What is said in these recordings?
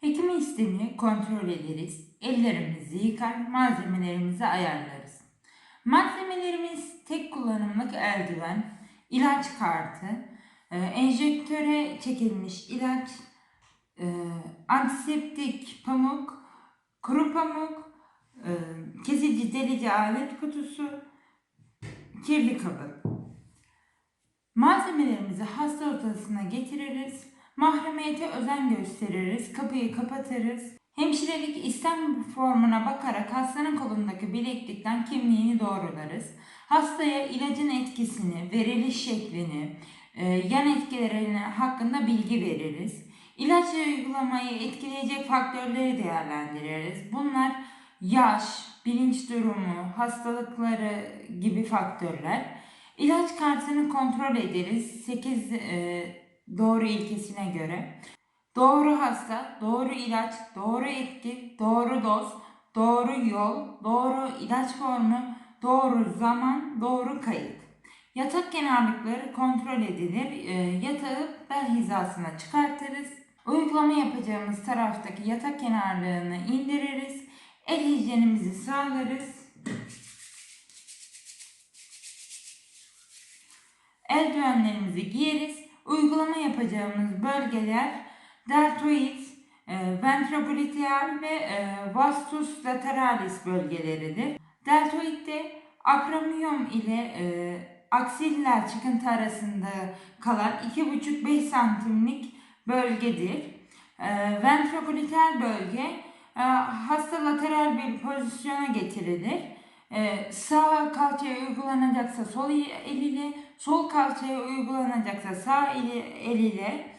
Hekim isteğini kontrol ederiz. Ellerimizi yıkar, malzemelerimizi ayarlarız. Malzemelerimiz tek kullanımlık eldiven, ilaç kartı, e, enjektöre çekilmiş ilaç, e, antiseptik pamuk, kuru pamuk, e, kesici delici alet kutusu, kirli kabı. Malzemelerimizi hasta odasına getiririz. Mahremiyete özen gösteririz. Kapıyı kapatırız. Hemşirelik istem formuna bakarak hastanın kolundaki bileklikten kimliğini doğrularız. Hastaya ilacın etkisini, veriliş şeklini, e, yan etkilerini hakkında bilgi veririz. İlaç uygulamayı etkileyecek faktörleri değerlendiririz. Bunlar yaş, bilinç durumu, hastalıkları gibi faktörler. İlaç kartını kontrol ederiz 8 doğru ilkesine göre. Doğru hasta, doğru ilaç, doğru etki, doğru doz, doğru yol, doğru ilaç formu, doğru zaman, doğru kayıt. Yatak kenarlıkları kontrol edilir. E, Yatağı bel hizasına çıkartırız. Uygulama yapacağımız taraftaki yatak kenarlığını indiririz. El hijyenimizi sağlarız. Eldivenlerimizi giyeriz. Uygulama yapacağımız bölgeler deltoid, e, ve e, vastus lateralis bölgeleridir. Deltoidde akromiyom ile e, aksiller çıkıntı arasında kalan 2,5-5 santimlik bölgedir. E, bölge e, hasta lateral bir pozisyona getirilir. E, sağ kalçaya uygulanacaksa sol el ile, sol kalçaya uygulanacaksa sağ eli, el ile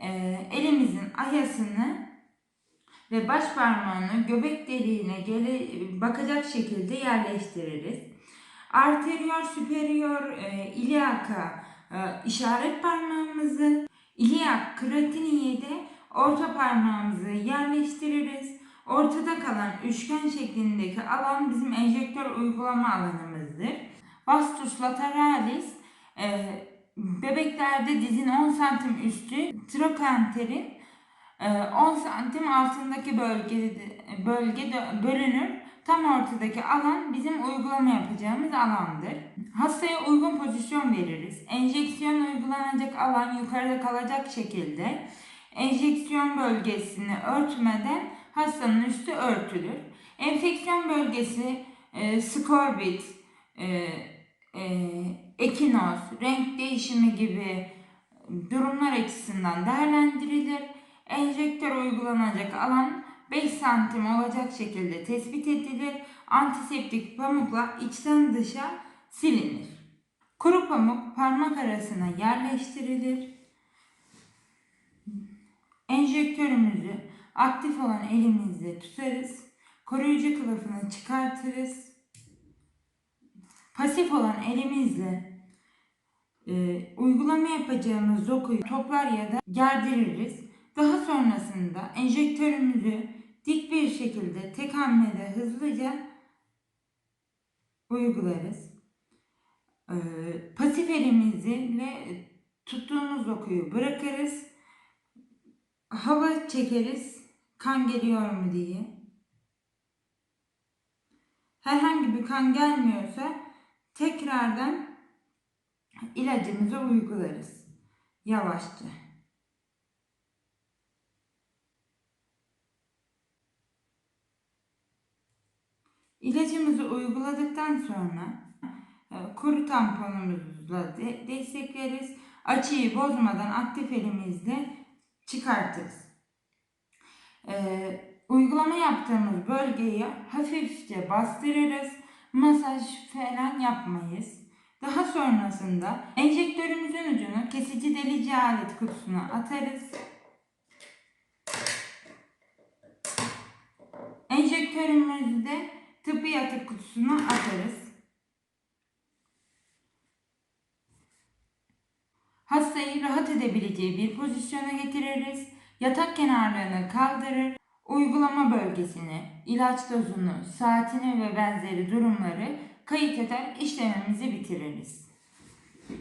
e, elimizin ayasını ve baş parmağını göbek deliğine gele, bakacak şekilde yerleştiririz. Arterior superior e, iliaka e, işaret parmağımızı, iliak kratiniye de orta parmağımızı yerleştiririz. Ortada kalan üçgen şeklindeki alan bizim enjektör uygulama alanımızdır. Vastus lateralis e, bebeklerde dizin 10 santim üstü, trokanterin e, 10 santim altındaki bölge, bölge bölünür. Tam ortadaki alan bizim uygulama yapacağımız alandır. Hastaya uygun pozisyon veririz. Enjeksiyon uygulanacak alan yukarıda kalacak şekilde enjeksiyon bölgesini örtmeden hastanın üstü örtülür. Enfeksiyon bölgesi e, skorbit, e, e, ekinoz, renk değişimi gibi durumlar açısından değerlendirilir. Enjektör uygulanacak alan 5 santim olacak şekilde tespit edilir. Antiseptik pamukla içten dışa silinir. Kuru pamuk parmak arasına yerleştirilir. Enjektörümüzü aktif olan elimizle tutarız. Koruyucu kılıfını çıkartırız. Pasif olan elimizle e, uygulama yapacağımız dokuyu toplar ya da gerdiririz. Daha sonrasında enjektörümüzü dik bir şekilde tek hamlede hızlıca uygularız. E, pasif elimizle tuttuğumuz dokuyu bırakırız. Hava çekeriz kan geliyor mu diye. Herhangi bir kan gelmiyorsa tekrardan ilacımızı uygularız. Yavaşça. İlacımızı uyguladıktan sonra e, kuru tamponumuzla de destekleriz. Açıyı bozmadan aktif elimizle çıkartırız. Ee, uygulama yaptığımız bölgeyi hafifçe bastırırız. Masaj falan yapmayız. Daha sonrasında enjektörümüzün ucunu kesici delici alet kutusuna atarız. Enjektörümüzü de tıbbi yatık kutusuna atarız. Hastayı rahat edebileceği bir pozisyona getiririz. Yatak kenarlarını kaldırır. Uygulama bölgesini, ilaç dozunu, saatini ve benzeri durumları kayıt eder işlemimizi bitiririz.